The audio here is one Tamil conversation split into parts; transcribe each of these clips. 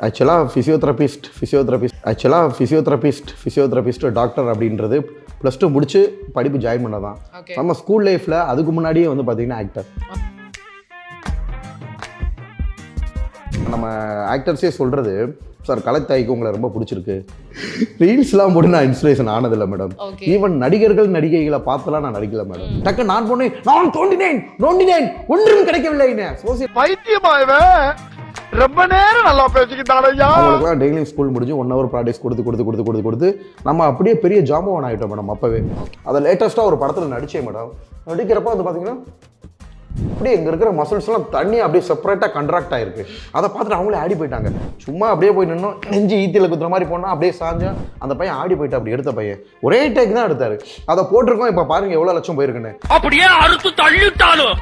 ஆக்சுவலாக ஃபிசியோதெரபிஸ்ட் ஃபிசியோதெரபிஸ்ட் ஆக்சுவலாக ஃபிசியோதெரபிஸ்ட் ஃபிசியோதெரபிஸ்ட் டாக்டர் அப்படின்றது ப்ளஸ் டூ முடிச்சு படிப்பு ஜாயின் பண்ணதான். ஓகே நம்ம ஸ்கூல் லைஃப்பில் அதுக்கு முன்னாடியே வந்து பார்த்தீங்கன்னா ஆக்டர் நம்ம ஆக்டர்ஸே சொல்கிறது சார் கலைத்தாய்க்கு உங்களை ரொம்ப பிடிச்சிருக்கு. ரீல்ஸ்லாம் போட்டு நான் இன்ஸ்பிரேஷன் ஆனதில்லை மேடம் ஈவன் நடிகர்கள் நடிகைகளை பார்த்துலாம் நான் நடிக்கல மேடம் டக்கு நான் போனேன் நான் தோண்டினேன் நோண்டினேன் ஒன்றும் கிடைக்கவில்லை சோசியல் ரொம்ப நேரம் நல்லா பேசிக்கிட்டான் ஐயா. அவங்களுக்குலாம் டெய்லியும் ஸ்கூல் முடிஞ்சு ஒன் ஹவர் ப்ராக்டிஸ் கொடுத்து கொடுத்து கொடுத்து கொடுத்து கொடுத்து நம்ம அப்படியே பெரிய ஜாம்பவான் ஆகிட்டோம் மேடம் அப்போவே. அதை லேட்டஸ்ட்டாக ஒரு படத்தில் நடித்தேன் மேடம் நடிக்கிறப்ப வந்து பார்த்தீங்கன்னா அப்படியே இங்கே இருக்கிற மசில்ஸ்லாம் தண்ணி அப்படியே செப்பரேட்டாக கண்ட்ராக்ட் ஆயிருக்கு. அதை பார்த்துட்டு அவங்களே ஆடி போயிட்டாங்க. சும்மா அப்படியே போய் நின்னோம் நெஞ்சு ஈத்தியில் குத்துற மாதிரி போனால் அப்படியே சாஞ்சா அந்த பையன் ஆடி போயிட்டு அப்படி எடுத்த பையன். ஒரே டேக் தான் எடுத்தாரு. அதை போட்டிருக்கோம் இப்போ பாருங்க எவ்வளோ லட்சம் போயிருக்குன்னு. அப்படியே அறுத்து தள்ளிட்டாலும்.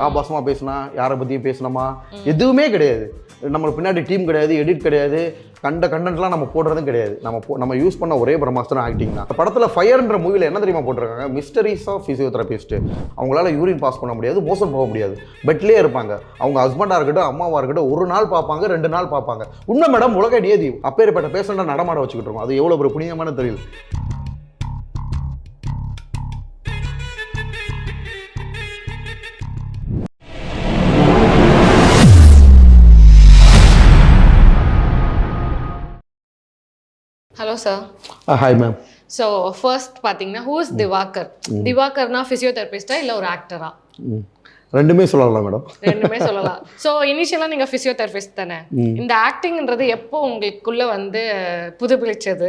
ஆபாசமாக பேசினா யாரை பற்றியும் பேசினோமா எதுவுமே கிடையாது. நம்மளுக்கு பின்னாடி டீம் கிடையாது எடிட் கிடையாது. கண்ட கண்டென்ட்லாம் நம்ம போடுறதும் கிடையாது. நம்ம போ- நம்ம யூஸ் பண்ண ஒரே பிரம்மாஸ்திரம் ஆக்டிங் தான் படத்தில் ஃபயர்ன்ற மூவியில் என்ன தெரியுமா போட்டிருக்காங்க? மிஸ்டரிஸ் ஆஃப் ஃபிசியோதெரபிஸ்ட் அவங்களால யூரின் பாஸ் பண்ண முடியாது மோசம் போக முடியாது. பெட்லேயே இருப்பாங்க. அவங்க ஹஸ்பண்டாக இருக்கட்டும் அம்மாவாக இருக்கட்டும் ஒரு நாள் பார்ப்பாங்க ரெண்டு நாள் பார்ப்பாங்க. உண்மை மேடம் உலக நியதி அப்பேற்பட்ட பேஷண்ட்டை நடமாட வச்சுக்கிட்டு இருக்கோம். அது எவ்வளோ ஒரு புனிதமான தெரியல. Sir hi ma'am so first பார்த்தீங்கன்னா ஹூ இஸ் திவாகர் திவாகர்னா ஃபிசியோதெரபிஸ்டா இல்லை ஒரு ஆக்டரா ரெண்டுமே சொல்லலாம் மேடம் ரெண்டுமே சொல்லலாம். ஸோ இனிஷியலாக நீங்கள் ஃபிசியோதெரபிஸ்ட் தானே? இந்த ஆக்டிங்ன்றது எப்போ உங்களுக்குள்ள வந்து புதுப்பிடிச்சது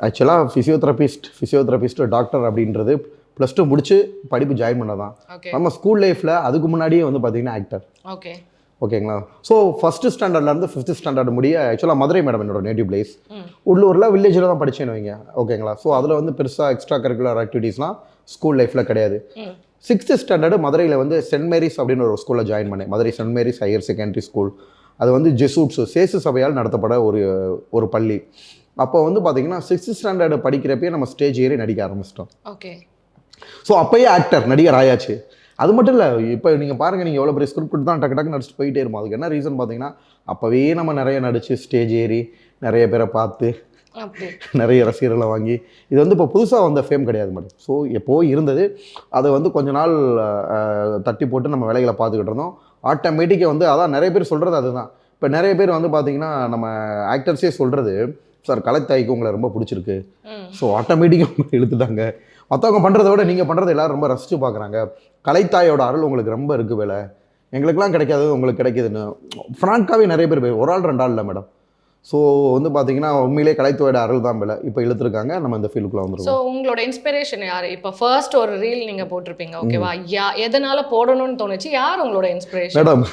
ஆக்சுவலாக ஃபிசியோதெரபிஸ்ட் ஃபிசியோதெரபிஸ்ட் டாக்டர் அப்படின்றது ப்ளஸ் டூ முடிச்சு படிப்பு ஜாயின் பண்ணதான். நம்ம ஸ்கூல் லைஃப்பில் அதுக்கு முன்னாடியே வந்து பார்த்தீங்கன்னா ஆக்டர் ஓகே ஓகேங்களா? ஸோ ஃபஸ்ட்டு ஸ்டாண்டர்ட்லேருந்து ஃபிஃப்த் ஸ்டாண்டர்ட் முடிய ஆக்சுவலாக மதுரை மேடம் என்னோட நேட்டிவ் பிளேஸ். உள்ளூரில் வில்லேஜில் தான் படிச்சேன்னு வைங்க. ஓகேங்களா? ஸோ அதில் வந்து பெருசாக எக்ஸ்ட்ரா கரிக்குலர் ஆக்டிவிட்டீஸ்லாம் ஸ்கூல் லைஃப்பில் கிடையாது. சிக்ஸ்த்து ஸ்டாண்டர்டு மதுரையில் வந்து சென்ட் மேரிஸ் அப்படின்னு ஒரு ஸ்கூலில் ஜாயின் பண்ணேன். Madurai saint Mary's higher secondary school அது வந்து ஜெசூட்ஸ் சேசு சபையால் நடத்தப்பட ஒரு ஒரு பள்ளி. அப்போ வந்து பார்த்தீங்கன்னா சிக்ஸ்த் ஸ்டாண்டர்டு படிக்கிறப்பயே நம்ம ஸ்டேஜ் ஏறி நடிக்க ஆரம்பிச்சிட்டோம். ஓகே ஸோ அப்பயே ஆக்டர் நடிகர் ஆயாச்சு. அது மட்டும் இல்லை இப்போ நீங்கள் பாருங்கள் நீங்கள் எவ்வளோ பெரிய ஸ்கிரிப்ட் தான் டக்கு டக்கு நடிச்சுட்டு போயிட்டே இருப்போம். அதுக்கு என்ன ரீசன் பார்த்தீங்கன்னா அப்போவே நம்ம நிறைய நடிச்சு ஸ்டேஜ் ஏறி நிறைய பேரை பார்த்து நிறைய ரசிகர்களை வாங்கி இது வந்து இப்போ புதுசாக வந்த ஃபேம் கிடையாது மேடம். ஸோ எப்போ இருந்தது அதை வந்து கொஞ்ச நாள் தட்டி போட்டு நம்ம வேலைகளை பார்த்துக்கிட்டு இருந்தோம். ஆட்டோமேட்டிக்காக வந்து அதான் நிறைய பேர் சொல்கிறது அதுதான். இப்போ நிறைய பேர் வந்து பார்த்தீங்கன்னா நம்ம ஆக்டர்ஸே சொல்கிறது சார் கலைத்தாய்க்கு உங்களை ரொம்ப பிடிச்சிருக்கு. ஸோ ஆட்டோமேட்டிக்காக இழுத்துட்டாங்க மற்றவங்க பண்ணுறத விட நீங்கள் பண்ணுறத எல்லாரும் ரொம்ப ரசித்து பார்க்குறாங்க. கலைத்தாயோட அருள் உங்களுக்கு ரொம்ப இருக்குது வேலை. எங்களுக்கெல்லாம் கிடைக்காது உங்களுக்கு கிடைக்குதுன்னு. ஃப்ராங்காகவே நிறைய பேர் போய் ஒரு ஆள் ரெண்டு ஆள் இல்லை மேடம் ஸோ வந்து பார்த்தீங்கன்னா உண்மையிலே கலைத்தாயோட அருள் தான் வேலை. இப்போ இழுத்துருக்காங்க நம்ம இந்த ஃபீல்டுக்குள்ளே ஸோ வந்துருக்கோம் உங்களோட இன்ஸ்பிரேஷன் யார்? இப்போ ஃபர்ஸ்ட் ஒரு ரீல் நீங்கள் போட்டிருப்பீங்க ஓகேவா யா எதனால போடணும்னு தோணுச்சு? யார் உங்களோட இன்ஸ்பிரேஷன் மேடம்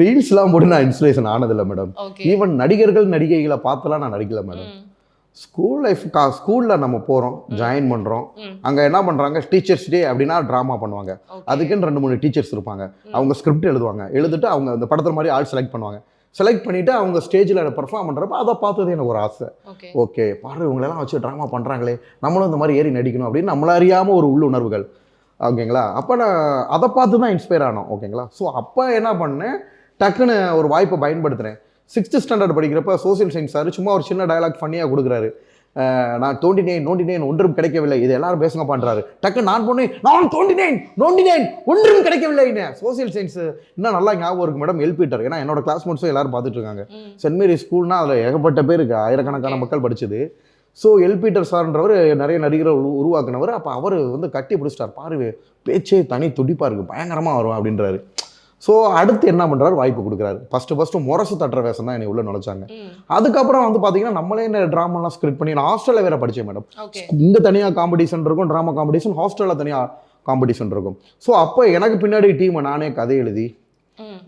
ரீல்ஸ்லாம் போட்டு நான் இன்ஸ்பிரேஷன் ஆனதில்லை மேடம் ஈவன் நடிகர்கள் நடிகைகளை பார்த்துலாம் நான் நடிக்கல மேடம் ஸ்கூல் லைஃப் கா ஸ்கூலில் நம்ம போகிறோம் ஜாயின் பண்ணுறோம். அங்கே என்ன பண்ணுறாங்க டீச்சர்ஸ் டே அப்படின்னா ட்ராமா பண்ணுவாங்க. அதுக்குன்னு ரெண்டு மூணு டீச்சர்ஸ் இருப்பாங்க. அவங்க ஸ்கிரிப்ட் எழுதுவாங்க. எழுதிட்டு அவங்க அந்த படத்தில் மாதிரி ஆள் செலக்ட் பண்ணுவாங்க. செலக்ட் பண்ணிவிட்டு அவங்க ஸ்டேஜில் பெர்ஃபார்ம் பண்ணுறப்ப அதை பார்த்தது எனக்கு ஒரு ஆசை. ஓகே. ஓகே பாரு இவங்களெல்லாம் வச்சு ட்ராமா பண்ணுறாங்களே நம்மளும் இந்த மாதிரி ஏறி நடிக்கணும் அப்படின்னு நம்மள அறியாமல் ஒரு உள்ளுணர்வுகள். ஓகேங்களா? அப்போ நான் அதை பார்த்து தான் இன்ஸ்பயர் ஆனோம். ஓகேங்களா? ஸோ அப்போ என்ன பண்ணேன்? டக்குன்னு ஒரு வாய்ப்பை பயன்படுத்துகிறேன் சிக்ஸ்த் ஸ்டாண்டர்ட் படிக்கிறப்ப சோசியல் சயின்ஸ் சார் சும்மா ஒரு சின்ன டயலாக் ஃபன்னியாக கொடுக்குறாரு. அஹ் நான் தோண்டினேன் நோண்டினேன் ஒன்றும் கிடைக்கவில்லை. இது எல்லாரும் பேசுங்க பண்றாரு. டக்கு நான் போனேன் நான் தோண்டினேன் நோண்டினேன் ஒன்றும் கிடைக்கவில்லை சோசியல் சயின்ஸ் இன்னும் நல்லா ஞாபகம் இருக்கு மேடம் எல்பிட்டர் ஏன்னா என்னோட கிளாஸ்மேட்ஸும் எல்லாரும் பார்த்துட்டு இருக்காங்க. சென்ட் மேரி ஸ்கூல்னா அதில் ஏகப்பட்ட பேருக்கு ஆயிரக்கணக்கான மக்கள் படிச்சது. ஸோ எல் பீட்டர் சார்ன்றவர் நிறைய நடிகரை உரு உருவாக்குனவர். அப்போ அவர் வந்து கட்டி பிடிச்சிட்டார். பாரு பேச்சே தனி துடிப்பாக இருக்குது பயங்கரமாக வரும் அப்படின்றாரு. ஸோ அடுத்து என்ன பண்ணுறாரு வாய்ப்பு கொடுக்குறாரு. ஃபஸ்ட்டு ஃபஸ்ட்டு முரசு தட்டுற வேஷம் தான் என்னை உள்ள நுழைச்சாங்க. அதுக்கப்புறம் வந்து பார்த்தீங்கன்னா நம்மளே இந்த ட்ராமாலாம் ஸ்கிரிப்ட் பண்ணி நான் ஹாஸ்டலில் வேற படித்தேன் மேடம் இங்கே தனியாக காம்படிஷன் இருக்கும் ட்ராமா காம்படிஷன் ஹாஸ்டலில் தனியாக காம்படிஷன் இருக்கும். ஸோ அப்போ எனக்கு பின்னாடி டீமை நானே கதை எழுதி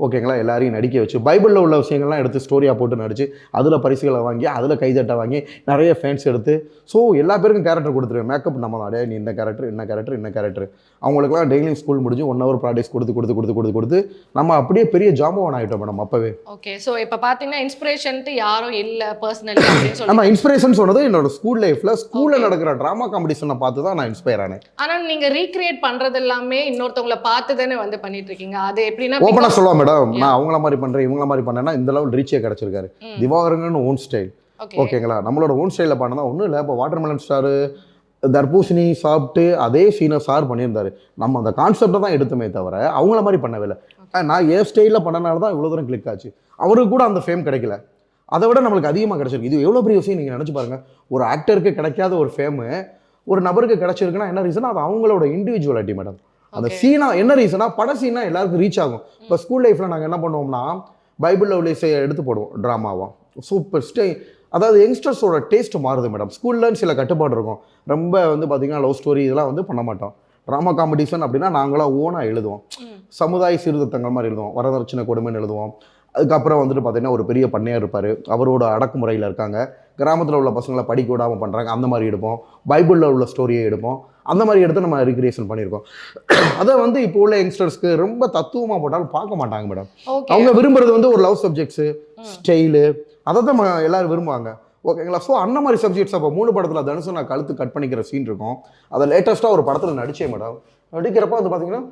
ஓகேங்களா? எல்லாரையும் நடிக்க வச்சு பைபிளில் உள்ள விஷயங்கள்லாம் எடுத்து ஸ்டோரியாக போட்டு நடிச்சு அதில் பரிசுகளை வாங்கி அதில் கைதட்டை வாங்கி நிறைய ஃபேன்ஸ் எடுத்து ஸோ எல்லா பேருக்கும் கேரக்டர் கொடுத்துருவேன். மேக்கப் நம்ம நீ இந்த கேரக்டர் என்ன கேரக்டர் என்ன கேரக்டர் அவங்களுக்குலாம் டெய்லியும் ஸ்கூல் முடிஞ்சு ஒன் ஹவர் ப்ராக்டிஸ் கொடுத்து கொடுத்து கொடுத்து கொடுத்து கொடுத்து நம்ம அப்படியே பெரிய ஜாம்பவான் ஆகிட்டோம் மேடம் அப்போவே. ஓகே ஸோ இப்போ பார்த்தீங்கன்னா இன்ஸ்பிரேஷன்ட்டு யாரும் இல்லை பர்சனலி நம்ம இன்ஸ்பிரேஷன் சொன்னது என்னோட ஸ்கூல் லைஃப்பில் ஸ்கூலில் நடக்கிற ட்ராமா காம்படிஷனை பார்த்து தான் நான் இன்ஸ்பயர் ஆனேன். ஆனா நீங்க ரீக்ரியேட் பண்றது எல்லாமே இன்னொருத்தவங்கள பார்த்து தானே வந்து பண்ணிட்டு இருக்கீங்க. அது எப்படின்னா சொல்லலாம் மேடம் நான் அவங்கள மாதிரி பண்றேன் இவங்கள மாதிரி பண்ணேன்னா இந்த லெவல் ரீச்சே கிடைச்சிருக்காரு. திவாகரங்கன்னு ஓன் ஸ்டைல் ஓகே ஓகேங்களா நம்மளோட ஓன் ஸ்டைலில் பண்ணதா ஒன்றும் இல்லை. இப்போ வாட்டர்மெலன் ஸ்டாரு தர்பூசணி சாப்பிட்டு அதே சீனை சார் பண்ணியிருந்தாரு. நம்ம அந்த கான்செப்டை தான் எடுத்தோமே தவிர அவங்கள மாதிரி பண்ணவே இல்லை. நான் என் ஸ்டைலில் பண்ணனால தான் இவ்வளோ தூரம் கிளிக் ஆச்சு. அவருக்கு கூட அந்த ஃபேம் கிடைக்கல. அதை விட நம்மளுக்கு அதிகமாக கிடைச்சிருக்கு. இது எவ்வளோ பெரிய விஷயம் நீங்கள் நினச்சி பாருங்க. ஒரு ஆக்டருக்கு கிடைக்காத ஒரு ஃபேமு ஒரு நபருக்கு கிடைச்சிருக்குன்னா என்ன ரீசன் அது அவங்களோட இண்டிவிஜுவலிட்டி மேடம் அந்த. சீனா என்ன ரீசனா பட சீனா எல்லாருக்கும் ரீச் ஆகும். இப்போ ஸ்கூல் லைஃப்பில் நாங்கள் என்ன பண்ணுவோம்னா பைபிள் லவ்லேஸை எடுத்து போடுவோம் ட்ராமாவாக சூப்பர் ஸ்டே அதாவது யங்ஸ்டர்ஸோட டேஸ்ட் மாறுது மேடம் ஸ்கூல்லன்னு சில கட்டுப்பாடு இருக்கும். ரொம்ப வந்து பார்த்தீங்கன்னா லவ் ஸ்டோரி இதெல்லாம் வந்து பண்ண மாட்டோம். ட்ராமா காம்படிஷன் அப்படின்னா நாங்களாம் ஓனாக எழுதுவோம். சமுதாய சீர்திருத்தங்கள் மாதிரி எழுதுவோம். வரதட்சணை கொடுமைன்னு எழுதுவோம். அதுக்கப்புறம் வந்துட்டு பார்த்தீங்கன்னா ஒரு பெரிய பண்ணையார் இருப்பார். அவரோட அடக்குமுறையில் இருக்காங்க. கிராமத்தில் உள்ள பசங்களை படிக்க விடாமல் பண்ணுறாங்க அந்த மாதிரி எடுப்போம். பைபிளில் உள்ள ஸ்டோரியை எடுப்போம். அந்த மாதிரி எடுத்து நம்ம ரீக்ரியேஷன் பண்ணியிருக்கோம். அதை வந்து இப்போ உள்ள யங்ஸ்டர்ஸ்க்கு ரொம்ப தத்துவமாக போட்டாலும் பார்க்க மாட்டாங்க மேடம் அவங்க விரும்புறது வந்து ஒரு லவ் சப்ஜெக்ட்ஸு. ஸ்டைலு அதை தான் எல்லாரும் விரும்புவாங்க. ஓகேங்களா ஸோ அந்த மாதிரி சப்ஜெக்ட்ஸ் அப்போ மூணு படத்தில் தனுசு நான் கழுத்து கட் பண்ணிக்கிற சீன் இருக்கும். அதை லேட்டஸ்ட்டாக ஒரு படத்தில் நடிச்சேன் மேடம் நடிக்கிறப்ப வந்து பார்த்தீங்கன்னா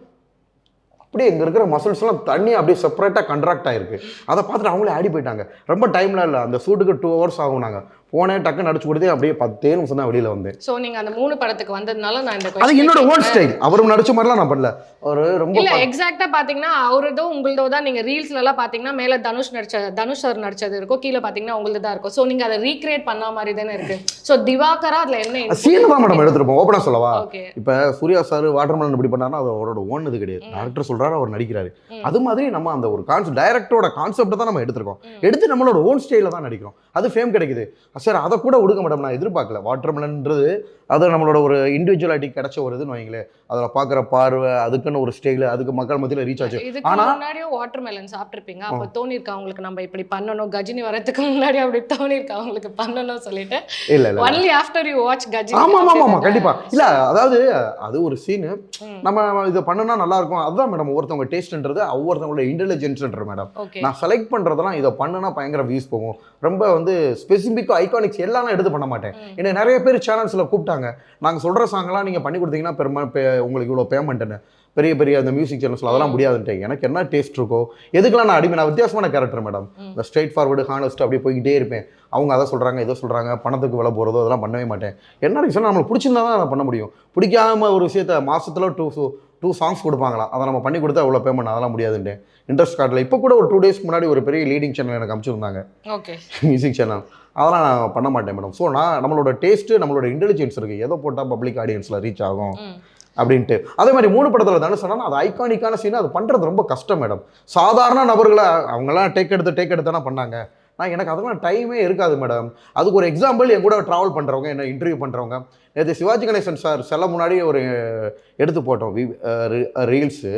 அப்படியே இங்கே இருக்கிற மசில்ஸ்லாம் தண்ணி அப்படியே செப்பரேட்டாக கண்ட்ராக்ட் ஆகிருக்கு அதை பார்த்துட்டு அவங்களே ஆடி போயிட்டாங்க. ரொம்ப டைம்லாம் இல்லை. அந்த சூட்டுக்கு டூ ஹவர்ஸ் ஆகும் நாங்கள் போனேன் டக்கு நடிச்சு கொடுத்தே அப்படியே பத்தே நிமிஷம் தான் வெளியில் வந்தேன். சோ நீங்க அந்த மூணு படத்துக்கு வந்ததுனால நான் இந்த அது என்னோட ஓன். ஸ்டைல் அவரும் நடிச்ச மாதிரிலாம் நான் பண்ணல. ஒரு ரொம்ப இல்ல எக்ஸாக்ட்டா பாத்தீங்கன்னா அவரதோ உங்களதோ தான் நீங்க ரீல்ஸ்ல எல்லாம் பாத்தீங்கன்னா மேல தனுஷ் நடிச்ச தனுஷ் சார் நடிச்சது இருக்கும். கீழே பாத்தீங்கன்னா உங்களது தான் இருக்கும். சோ நீங்க அதை ரீக்ரியேட் பண்ண மாதிரி தானே இருக்கு. சோ திவாகரா அதுல என்ன சீன் தான் மேடம் எடுத்துருப்போம். ஓப்பனாக சொல்லவா? இப்போ சூர்யா சார் வாட்டர்மெலன் இப்படி பண்ணாருன்னா அது அவரோட ஓன் இது கிடையாது. டேரக்டர் சொல்றாரு அவர் நடிக்கிறாரு. அது மாதிரி நம்ம அந்த ஒரு கான்செப்ட் டைரக்டரோட கான்செப்ட் தான் நம்ம எடுத்திருக்கோம். எடுத்து நம்மளோட ஓன் ஸ்டைலில் தான் நடிக்கிறோம். அது ஃபேம் கிடைக்குது. சார் அதை கூட கொடுக்க மேடம் நான் எதிர்பார்க்கல. வாட்டர்மெலன்ன்றது அது நம்மளோட ஒரு இண்டிவிஜுவலாட்டி கிடைச்ச ஒரு இதுன்னு வைங்களேன் அதில் பார்க்குற பார்வை அதுக்குன்னு ஒரு ஸ்டைல் அதுக்கு மக்கள் மத்தியில் ரீச் ஆச்சு. இதுக்கு ஆனா- முன்னாடியும் வாட்டர் மெலன் சாப்பிட்டிருப்பீங்க. அப்ப தோணிருக்கா உங்களுக்கு நம்ம இப்படி பண்ணணும்? கஜினி வரதுக்கு முன்னாடி அப்படி தோணிருக்கா உங்களுக்கு பண்ணணும் சொல்லிட்டு? இல்லை இல்லை only after you watch Ghajini ஆமா ஆமா ஆமா அப்படிதானே? கண்டிப்பா. இல்ல அதாவது அது ஒரு சீனு. நம்ம இதை பண்ணுனா நல்லா இருக்கும். அதுதான் மேடம் ஒருத்தவங்க டேஸ்ட்ன்றது ஒவ்வொருத்தவங்களோட இன்டெலிஜென்ஸ்ன்ற மேடம் நான் செலக்ட் பண்ணுறதெல்லாம் இதை பண்ணுனா பயங்கர வியூஸ் போகும். ரொம்ப வந்து ஸ்பெசிஃபிக்காக ஐகானிக்ஸ் எல்லாம் எடுத்து பண்ண மாட்டேன். என்னை நிறைய பேர் சேனல்ஸில் கூப்பிட்டாங்க. நாங்கள் சொல்கிற சாங்கெல்லாம் நீங்கள் பண்ணி கொடுத்தீங்கன்னா பெருமா உங்களுக்கு இவ்வளோ பேமெண்ட்டுன்னு பெரிய பெரிய அந்த மியூசிக் சேனல்ஸில் அதெல்லாம் முடியாதுன்ட்டு எனக்கு என்ன டேஸ்ட் இருக்கோ எதுக்கெல்லாம் நான் அடிமை? நான் வித்தியாசமான கேரக்டர் மேடம். இந்த ஸ்ட்ரைட் ஃபார்வர்டு ஹானஸ்ட் அப்படியே போய்கிட்டே இருப்பேன். அவங்க அதை சொல்கிறாங்க இதை சொல்கிறாங்க பணத்துக்கு விலை போகிறதோ அதெல்லாம் பண்ணவே மாட்டேன். என்ன ரீசன் நம்மளுக்கு பிடிச்சிருந்தா தான் அதை பண்ண முடியும். பிடிக்காம ஒரு விஷயத்த மாசத்துல டூ டூ சாங்ஸ் கொடுப்பாங்களாம். அதை நம்ம பண்ணி கொடுத்தா எவ்வளோ பேமெண்ட் அதெல்லாம் முடியாதுன்ட்டு. இன்ட்ரெஸ்ட் கார்டில் இப்போ கூட ஒரு டூ டேஸ்க்கு முன்னாடி ஒரு பெரிய லீடிங் சேனல் எனக்கு அனுப்பிச்சிருந்தாங்க. ஓகே மியூசிக் சேனல் அதெல்லாம் நான் பண்ண மாட்டேன் மேடம் ஸோ நான் நம்மளோட டேஸ்ட்டு நம்மளோட இன்டெலிஜென்ஸ் இருக்குது எதை போட்டால் பப்ளிக் ஆடியன்ஸில் ரீச் ஆகும் அப்படின்ட்டு. அதே மாதிரி மூணு படத்தில் தானே சொன்னால் அது ஐகானிக்கான சீன் அது பண்ணுறது ரொம்ப கஷ்டம் மேடம் சாதாரண நபர்களை அவங்கெல்லாம் டேக் எடுத்து டேக் எடுத்து தானே பண்ணாங்க. நான் எனக்கு அதெல்லாம் டைமே இருக்காது மேடம் அதுக்கு ஒரு எக்ஸாம்பிள் என் கூட ட்ராவல் பண்ணுறவங்க என்ன இன்டர்வியூ பண்ணுறவங்க நேற்று சிவாஜி கணேசன் சார் செல்ல முன்னாடி ஒரு எடுத்து போட்டோம். ரீல்ஸு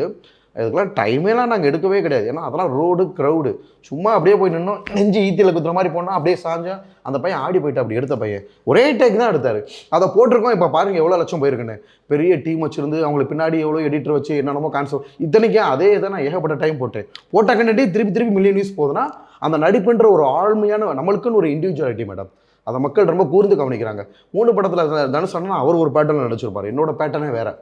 இதுக்கெல்லாம் டைமேலாம் நாங்கள் எடுக்கவே கிடையாது. ஏன்னா அதெல்லாம் ரோடு க்ரௌடு சும்மா அப்படியே போய் நின்னோம் நெஞ்சு ஈத்தியில் குத்துற மாதிரி போனால் அப்படியே சாஞ்சோம் அந்த பையன் ஆடி போயிட்டு அப்படி எடுத்த பையன். ஒரே டேக் தான் எடுத்தார். அதை போட்டிருக்கோம். இப்போ பாருங்கள் எவ்வளோ லட்சம் போயிருக்குன்னு. பெரிய டீம் வச்சுருந்து அவங்களுக்கு பின்னாடி எவ்வளோ எடிட்டர் வச்சு என்னென்னமோ கான்செப்ட் இத்தனைக்கும் அதே இதை நான் ஏகப்பட்ட டைம் போட்டேன். போட்ட கண்டி திருப்பி திருப்பி மில்லியன் நியூஸ் போகுதுன்னா அந்த நடிப்புன்ற ஒரு ஆழ்மையான நம்மளுக்குன்னு ஒரு இண்டிவிஜுவாலிட்டி மேடம் அதை மக்கள் ரொம்ப கூர்ந்து கவனிக்கிறாங்க. மூணு படத்தில் தனுஷ் அண்ணா அவர் ஒரு பேட்டர்னில் நடிச்சிருப்பார். என்னோட பேட்டர்னே வேறு.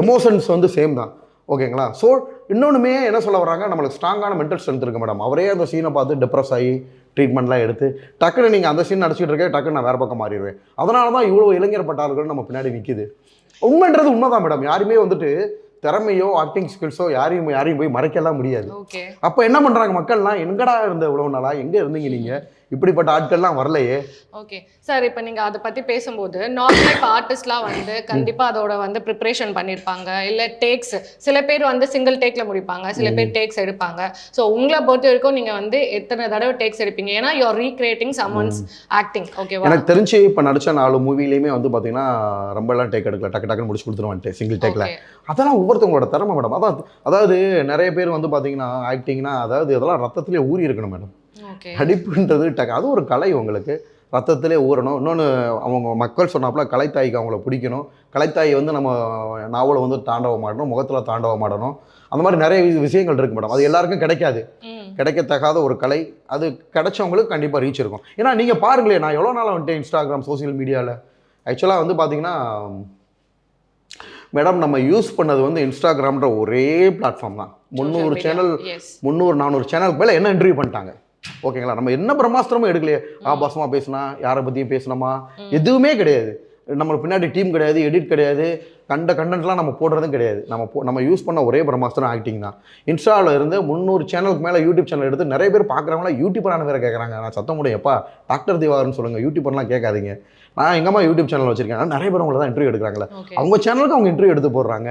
எமோஷன்ஸ் வந்து சேம் தான். ஓகேங்களா? ஸோ இன்னொன்றுமே என்ன சொல்ல வராங்க நம்மளுக்கு ஸ்ட்ராங்கான மென்டல் ஸ்ட்ரென்த் இருக்கு மேடம் அவரே அந்த சீனை பார்த்து டிப்ரெஸ் ஆகி ட்ரீட்மெண்ட்லாம் எடுத்து டக்குன்னு நீங்கள் அந்த சீன் நடிச்சிட்டு இருக்கே டக்குன்னு நான் வேறு பக்கம் மாறிடுவேன். அதனால தான் இவ்வளோ இளைஞர் பட்டாளர்கள் நம்ம பின்னாடி நிற்கிது உண்மைன்றது உண்மைதான் மேடம் யாருமே வந்துட்டு திறமையோ ஆக்டிங் ஸ்கில்ஸோ யாரையும் யாரையும் போய் மறைக்கலாம் முடியாது. அப்போ என்ன பண்ணுறாங்க மக்கள்லாம்? எங்கடா இருந்த இவ்வளோ நாளா? எங்கே இருந்தீங்க நீங்கள் இப்படிப்பட்ட ஆட்கள்லாம் வரலையே. ஓகே சார் இப்போ நீங்கள் அதை பற்றி பேசும்போது நார்மலாக இப்போ ஆர்டிஸ்ட்லாம் வந்து கண்டிப்பாக அதோட வந்து ப்ரிப்பரேஷன் பண்ணியிருப்பாங்க இல்லை டேக்ஸ் சில பேர் வந்து சிங்கிள் டேக்கில் முடிப்பாங்க. சில பேர் டேக்ஸ் எடுப்பாங்க. ஸோ உங்களை பொறுத்த வரைக்கும் நீங்கள் வந்து எத்தனை தடவை டேக்ஸ் எடுப்பீங்க? ஏன்னா யூஆர் ரீக்ரியேட்டிங் சம்மன்ஸ் ஆக்டிங் ஓகேவா எனக்கு தெரிஞ்சு இப்போ நடிச்ச நாலு மூவிலையுமே வந்து பார்த்தீங்கன்னா ரொம்பலாம் டேக் எடுக்கல. டக்கு டக்குன்னு முடிச்சு கொடுத்துருவான்ட்டு சிங்கிள் டேக்கில் ஓகே அதெல்லாம் ஒவ்வொருத்தவங்களோட திறமை மேடம் அதான் அதாவது நிறைய பேர் வந்து பார்த்தீங்கன்னா ஆக்டிங்னா அதாவது இதெல்லாம் ரத்தத்திலே ஊறி இருக்கணும் மேடம் ஓகே நடிப்புன்றது டக்கு அது ஒரு கலை உங்களுக்கு. ரத்தத்திலே ஊறணும். இன்னொன்று அவங்க மக்கள் சொன்னாப்புல கலைத்தாய்க்கு அவங்கள பிடிக்கணும். கலைத்தாய் வந்து நம்ம நாவலை வந்து தாண்டவ மாட்டணும் முகத்தில் தாண்டவ மாடணும் அந்த மாதிரி நிறைய விஷயங்கள் இருக்கு மேடம் அது எல்லாருக்கும் கிடைக்காது. கிடைக்கத்தகாத ஒரு கலை. அது கிடைச்சவங்களுக்கு கண்டிப்பாக ரீச் இருக்கும். ஏன்னா நீங்கள் பாருங்களேன் நான் எவ்வளோ நாள் வந்துட்டேன் இன்ஸ்டாகிராம் சோஷியல் மீடியாவில் ஆக்சுவலாக வந்து பார்த்தீங்கன்னா மேடம் நம்ம யூஸ் பண்ணது வந்து இன்ஸ்டாகிராம்ன்ற ஒரே பிளாட்ஃபார்ம் தான். முந்நூறு சேனல் முந்நூறு நானூறு சேனலுக்கு மேலே என்ன இன்டர்வியூ பண்ணிட்டாங்க? ஓகேங்களா? நம்ம என்ன பிரம்மாஸ்திரமும் எடுக்கலையே. ஆபாசமா பேசினா யாரை பற்றியும் பேசினோமா எதுவுமே கிடையாது. நம்மளுக்கு பின்னாடி டீம் கிடையாது எடிட் கிடையாது. கண்ட கண்டென்ட்லாம் நம்ம போடுறதும் கிடையாது. நம்ம போ நம்ம யூஸ் பண்ண ஒரே பிரம்மாஸ்திரம் ஆக்டிங் தான். இன்ஸ்டாவில் இருந்து முந்நூறு சேனலுக்கு மேலே யூடியூப் சேனல் எடுத்து நிறைய பேர் பார்க்குறவங்களாம் யூடியூபரான வேறு கேட்குறாங்க நான் சத்தம் முடியும் எப்பா டாக்டர் திவாகர்னு சொல்லுங்கள் யூடியூபர்லாம் கேட்காதீங்க. நான் எங்கம்மா யூடியூப் சேனல் வச்சிருக்கேன். நிறைய பேர் உங்களை தான் இன்டர்வியூ எடுக்கிறாங்களே. அவங்க சேனலுக்கு அவங்க இன்டர்வியூ எடுத்து போடுறாங்க.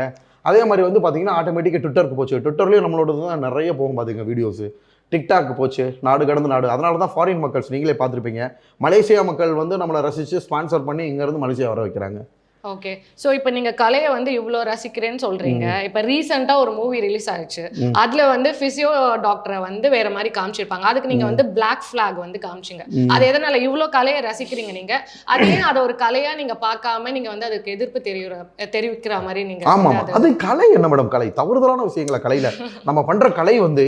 அதே மாதிரி வந்து பார்த்தீங்கன்னா ஆட்டோமேட்டிக்காக ட்விட்டருக்கு போச்சு. ட்விட்டர்லேயும் நம்மளோட தான் நிறைய போகும் பார்த்துங்க வீடியோஸ் டிக்டாக் போச்சு நாடு கடந்து நாடு. அதனால தான் ஃபாரின் மக்கள்ஸ் நீங்களே பார்த்துருப்பீங்க. மலேசியா மக்கள் வந்து நம்மளை ரசித்து ஸ்பான்சர் பண்ணி இங்கேருந்து மலேசியா வர வைக்கிறாங்க. ஓகே சோ இப்போ நீங்க கலையை வந்து இவ்ளோ ரசிக்கிறேன்னு சொல்றீங்க. இப்போ ரீசெண்டா ஒரு மூவி ரிலீஸ் ஆயிடுச்சு. அதுல வந்து பிசியோ டாக்டரை வந்து வேற மாதிரி காமிச்சிருப்பாங்க. அதுக்கு நீங்க வந்து Black flag வந்து காமிச்சீங்க. அது எதனால இவ்ளோ கலையை ரசிக்கிறீங்க நீங்க? அதே அதை ஒரு கலையா நீங்க பார்க்காம நீங்க வந்து அதுக்கு எதிர்ப்பு தெரியுற தெரிவிக்கிற மாதிரி நீங்க ஆமாம். அது கலை என்ன மேடம் கலை. தவறுதலான விஷயங்களை கலையில். நம்ம பண்ணுற கலை வந்து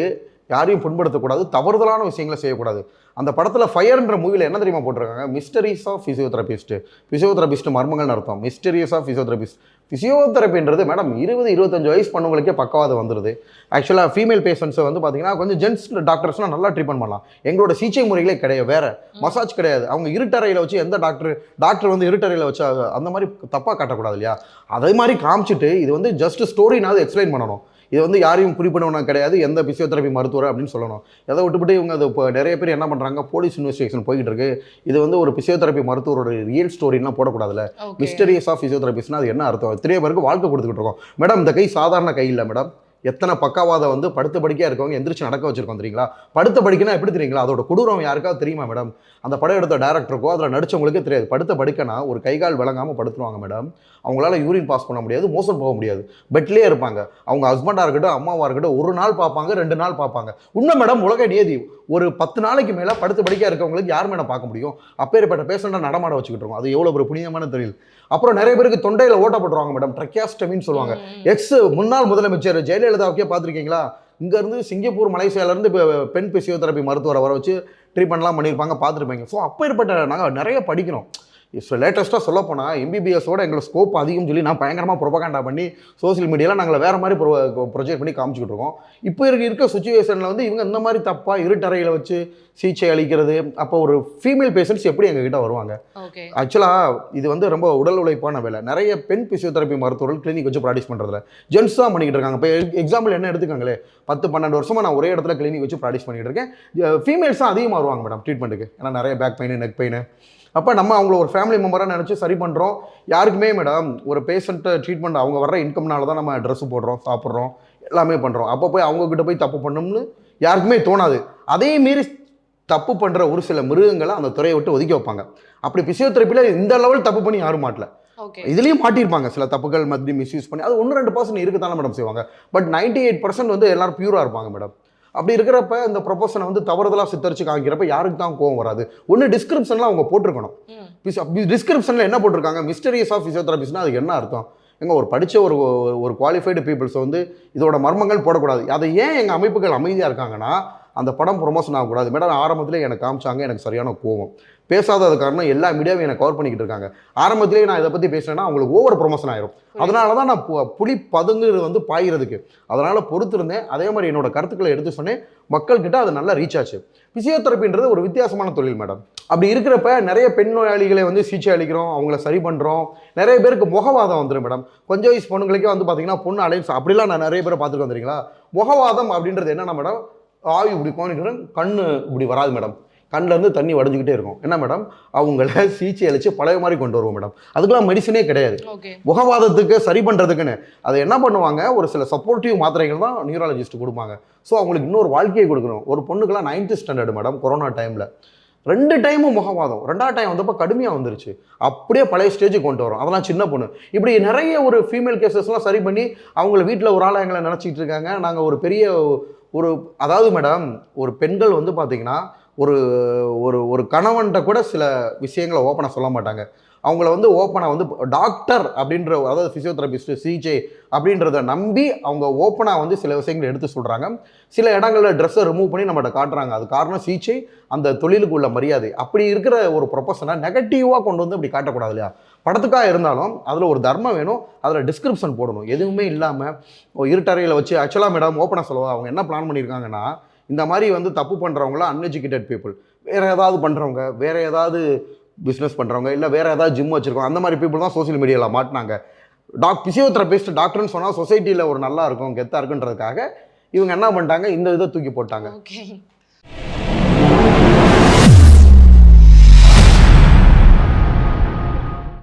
யாரையும் புண்படுத்தக்கூடாது தவறுதலான விஷயங்களை செய்யக்கூடாது. அந்த படத்தில் ஃபயர்ன்ற மூவியில் என்ன தெரியுமா போட்டிருக்காங்க? மிஸ்டரிஸ் ஆஃப் ஃபிசியோதெரபிஸ்ட் ஃபிசியோதெரபிஸ்ட் மர்மங்கள்னு அர்த்தம். மிஸ்டரிஸ் ஆஃப் ஃபிசியோதெரபிஸ்ட் ஃபிசியோதெரபின்றது மேடம் இருபது இருபத்தஞ்சு வயசு பண்ணவங்களுக்கே பக்கவாதம் வந்துடுது ஆக்சுவலாக ஃபீமேல் பேஷண்ட்ஸை வந்து பார்த்தீங்கன்னா கொஞ்சம் ஜென்ஸ் டாக்டர்ஸ்லாம் நல்லா ட்ரீட்மெண்ட் பண்ணலாம். எங்களோட சிகிச்சை முறைகளே கிடையாது வேறு. மசாஜ் கிடையாது. அவங்க இருட்டறையில் வச்சு எந்த டாக்டர் டாக்டர் வந்து இருட்டறையில் வச்சு அந்த மாதிரி தப்பாக காட்டக்கூடாது இல்லையா? அதே மாதிரி காமிச்சிட்டு இது வந்து ஜஸ்ட் ஸ்டோரினாவது எக்ஸ்பிளைன் பண்ணணும். இது வந்து யாரையும் குறிப்பிடணும் கிடையாது. எந்த பிசியோதெரபி மருத்துவர் அப்படின்னு சொல்லணும். எதை விட்டுவிட்டு இவங்க அது இப்போ நிறைய பேர் என்ன பண்ணுறாங்க போலீஸ் இன்வெஸ்டிகேஷன் போய்கிட்டு இருக்கு இது வந்து ஒரு பிசியோதெரபி மருத்துவரோட ரியல் ஸ்டோரிலாம் போடக்கூடாதுல்ல. Okay. மிஸ்டரியஸ் ஆஃப் ஃபிசியோதெரபிஸ்ட்னா அது என்ன அர்த்தம்? எத்தனையோ பேருக்கு வாழ்க்கை கொடுத்துக்கிட்டு இருக்கோம். மேடம் இந்த கை சாதாரண கை இல்லை மேடம். எத்தனை பக்காவாதம் வந்து படுத்த படுக்கையாக இருக்கவங்க எந்திரிச்சு நடக்க வச்சிருக்கோம் தெரியுங்களா? படுத்த படிக்கனா எப்படி தெரியுங்களா? அதோட கொடூரம் யாருக்காவது தெரியுமா மேடம் அந்த படம் எடுத்த டேரக்டருக்கோ அதில் நடிச்சவங்களுக்கே தெரியாது. படுத்த படுக்கனா ஒரு கை கால் விளங்காமல் படுத்துருவாங்க மேடம் அவங்களால யூரின் பாஸ் பண்ண முடியாது மோசம் போக முடியாது. பெட்லேயே இருப்பாங்க. அவங்க ஹஸ்பண்டாக இருக்கட்டும் அம்மாவாக இருக்கட்டும் ஒரு நாள் பார்ப்பாங்க ரெண்டு நாள் பார்ப்பாங்க. உண்மை மேடம் உலக நியதி ஒரு பத்து நாளைக்கு மேலே படுத்து படிக்கையாக இருக்கவங்களுக்கு யார் மேடம் பார்க்க முடியும்? அப்பேற்பட்ட பேஷண்ட்டை நடமாட வச்சுக்கிட்டு இருக்கோம். அது எவ்வளோ ஒரு புனிதமான தொழில். அப்புறம் நிறைய பேருக்கு தொண்டையில் ஓட்டப்பட்டுருவாங்க மேடம் ட்ரக்கியாஸ்டமின்னு சொல்லுவாங்க. எக்ஸ் முன்னாள் முதலமைச்சர் ஜெயலலிதாவுக்கே பார்த்துருக்கீங்களா? இங்கேருந்து சிங்கப்பூர் மலேசியாவிலேருந்து இப்போ பெண் பிசியோதெரபி மருத்துவரை வர வச்சு ட்ரீட்மெண்ட்லாம் பண்ணியிருப்பாங்க பார்த்துருப்பீங்க. ஸோ அப்பேற்பட்ட நாங்கள் நிறைய படிக்கிறோம். லேட்டஸ்ட்டாக சொல்ல போனால் எம்பிபிஎஸோட எங்களுக்கு ஸ்கோப் அதிகம் சொல்லி நான் பயங்கரமாக ப்ரொபகாண்டா பண்ணி சோஷியல் மீடியாவில் நாங்கள் வேறு மாதிரி ப்ரொஜெக்ட் பண்ணி காமிச்சிக்கிட்டு இருக்கோம். இப்போ இருக்க இருக்க சுச்சுவேஷனில் வந்து இவங்க இந்த மாதிரி தப்பாக இருட்டறையில் வச்சு சிகிச்சை அளிக்கிறது அப்போ ஒரு ஃபீமேல் பேஷண்ட்ஸ் எப்படி எங்ககிட்ட வருவாங்க? ஆக்சுவலாக இது வந்து ரொம்ப உடல் உழைப்பான வேலை. நிறைய பெண் பிசியோதெரபி மருத்துவர்கள் கிளினிக் வச்சு ப்ராக்டிஸ் பண்ணுறதுல ஜென்ஸ் தான் பண்ணிக்கிட்டு இருக்காங்க. இப்போ எக்ஸாம்பிள் என்ன எடுத்துக்கோங்களே? பத்து பன்னெண்டு வருஷமா நான் ஒரே இடத்துல கிளினிக் வச்சு ப்ராக்டிஸ் பண்ணிட்டு இருக்கேன். ஃபீமேல்ஸ் தான் அதிகமாக வருவாங்க மேடம் ட்ரீட்மெண்ட்டுக்கு ஏன்னா நிறைய பேக் பெயின் நெக் பெயின் அப்போ நம்ம அவங்கள ஒரு ஃபேமிலி மெம்பராக நினச்சி சரி பண்ணுறோம் யாருக்குமே மேடம் ஒரு பேஷண்ட்டை ட்ரீட்மெண்ட் அவங்க வர்ற இன்கம்னால தான் நம்ம ட்ரெஸ் போடுறோம் சாப்பிட்றோம் எல்லாமே பண்ணுறோம் அப்போ போய் அவங்க கிட்ட போய் தப்பு பண்ணணும்னு யாருக்குமே தோணாது. அதே மீறி தப்பு பண்ணுற ஒரு சில மிருகங்களை அந்த துறையை விட்டு ஒதுக்கி வைப்பாங்க. அப்படி பிசியோதெரப்பியில் இந்த லெவல் தப்பு பண்ணி யாரும் மாட்டல. இதுலேயும் மாட்டியிருப்பாங்க. சில தப்புகள் மத்தி மிஸ்யூஸ் பண்ணி அது ஒன்று ரெண்டு பர்சன்ட் இருக்கு தானே மேடம் செய்வாங்க. பட் நைன்டி எயிட் பர்சன்ட் வந்து எல்லாரும் பியூராக இருப்பாங்க மேடம் அப்படி இருக்கிறப்ப இந்த ப்ரொபோஷனை வந்து தவறுதலாக சித்தரிச்சு காமிக்கிறப்ப யாருக்கு தான் கோவம் வராது. ஒன்று டிஸ்கிரிப்ஷனில் அவங்க போட்டிருக்கணும். டிஸ்கிரிப்ஷனில் என்ன போட்டிருக்காங்க? மிஸ்டரியஸ் ஆஃப் ஃபிசியோதெரபிஸ்னா அதுக்கு என்ன அர்த்தம்? எங்க ஒரு படித்த ஒரு ஒரு குவாலிஃபைடு பீப்புள்ஸ் வந்து இதோட மர்மங்கள் போடக்கூடாது. அதை ஏன் எங்கள் அமைப்புகள் அமைதியாக இருக்காங்கன்னா அந்த படம் ப்ரொமோஷன் ஆகக்கூடாது. மேடம் ஆரம்பத்திலே எனக்கு காமிச்சாங்க எனக்கு சரியான கோவம். பேசாதது காரணம் எல்லா மீடியாவும் என்னை கவர் பண்ணிக்கிட்டு இருக்காங்க. ஆரம்பத்திலேயே நான் இதை பற்றி பேசினேன்னா அவங்களுக்கு ஓவர் ப்ரொமோஷன் ஆயிரும். அதனால தான் நான் புலி பதுங்குறது வந்து பாயிறதுக்கு. அதனால் பொறுத்திருந்தேன். அதே மாதிரி என்னோட கருத்துக்களை எடுத்து சொன்னேன். மக்கள்கிட்ட அது நல்லா ரீச் ஆச்சு. பிசியோதெரப்பின்றது ஒரு வித்தியாசமான தொழில் மேடம். அப்படி இருக்கிறப்ப நிறைய பெண் நோயாளிகளை வந்து சிகிச்சை அளிக்கிறோம் அவங்கள சரி பண்ணுறோம் நிறைய பேருக்கு முகவாதம் வந்துடும் மேடம். கொஞ்சம் வயசு பொண்ணுங்களுக்கே வந்து பார்த்தீங்கன்னா பொண்ணு அலைன்ஸ் அப்படிலாம் நான் நிறைய பேரை பார்த்துருக்கேன் தெரியுங்களா முகவாதம் அப்படின்றது என்னன்னா மேடம் ஆயு இப்படி கோணிட்டு கண்ணு இப்படி வராது மேடம் கண்ணுல இருந்து தண்ணி வடிஞ்சுக்கிட்டே இருக்கும். என்ன மேடம் அவங்கள சிகிச்சை அளித்து பழைய மாதிரி கொண்டு வருவோம் மேடம் அதுக்கெல்லாம் மெடிசனே கிடையாது. முகவாதத்துக்கு சரி பண்ணுறதுக்குன்னு அதை என்ன பண்ணுவாங்க? ஒரு சில சப்போர்ட்டிவ் மாத்திரைகள் தான் நியூராலஜிஸ்ட் கொடுப்பாங்க. ஸோ அவங்களுக்கு இன்னொரு வாழ்க்கையை கொடுக்கணும். ஒரு பொண்ணுக்கெல்லாம் நைன்த்து ஸ்டாண்டர்டு மேடம் கொரோனா டைமில் ரெண்டு டைமும் முகவாதம். ரெண்டாவது டைம் வந்தப்போ கடுமையாக வந்துருச்சு. அப்படியே பழைய ஸ்டேஜுக்கு கொண்டு வரும். அதெல்லாம் சின்ன பொண்ணு. இப்படி நிறைய ஒரு ஃபீமேல் கேசஸ்லாம் சரி பண்ணி அவங்கள வீட்டில் ஒரு ஆளை எங்களை நினச்சிக்கிட்டு இருக்காங்க. நாங்கள் ஒரு பெரிய ஒரு அதாவது மேடம் ஒரு பெண்கள் வந்து பார்த்திங்கன்னா ஒரு ஒரு ஒரு கணவன்கிட்ட கூட சில விஷயங்களை ஓப்பனாக சொல்ல மாட்டாங்க. அவங்கள வந்து ஓப்பனாக வந்து டாக்டர் அப்படின்ற அதாவது ஃபிசியோதெரபிஸ்ட் சிஜே அப்படின்றத நம்பி அவங்க ஓப்பனாக வந்து சில விஷயங்களை எடுத்து சொல்கிறாங்க சில இடங்களில் ட்ரெஸ்ஸை ரிமூவ் பண்ணி நம்மகிட்ட காட்டுறாங்க. அது காரணம் சிகிச்சை அந்த தொழிலுக்கு உள்ள மரியாதை. அப்படி இருக்கிற ஒரு ப்ரொஃபஷனை நெகட்டிவாக கொண்டு வந்து அப்படி காட்டக்கூடாது இல்லையா? படத்துக்காக இருந்தாலும் அதில் ஒரு தர்மம் வேணும். அதில் டிஸ்கிரிப்ஷன் போடணும். எதுவுமே இல்லாமல் இருட்டறையில் வச்சு ஆக்சுவலாக மேடம் ஓப்பனாக சொல்லுவா? அவங்க என்ன பிளான் பண்ணியிருக்காங்கன்னா இந்த மாதிரி வந்து தப்பு பண்ணுறவங்களாம் அன்எஜுகேட்டட் பீப்புள் வேறு ஏதாவது பண்ணுறவங்க வேறு ஏதாவது பிஸ்னஸ் பண்ணுறவங்க இல்லை வேறு ஏதாவது ஜிம் வச்சுருக்கோம் அந்த மாதிரி பீப்புள் தான் சோசியல் மீடியாவில் மாட்டினாங்க. டாக் பிசியோதெரபிஸ்ட் டாக்டர்னு சொன்னால் சொசைட்டியில் ஒரு நல்லா இருக்கும் கெத்தாக இருக்குன்றதுக்காக இவங்க என்ன பண்ணிட்டாங்க? இந்த இதை தூக்கி போட்டாங்க.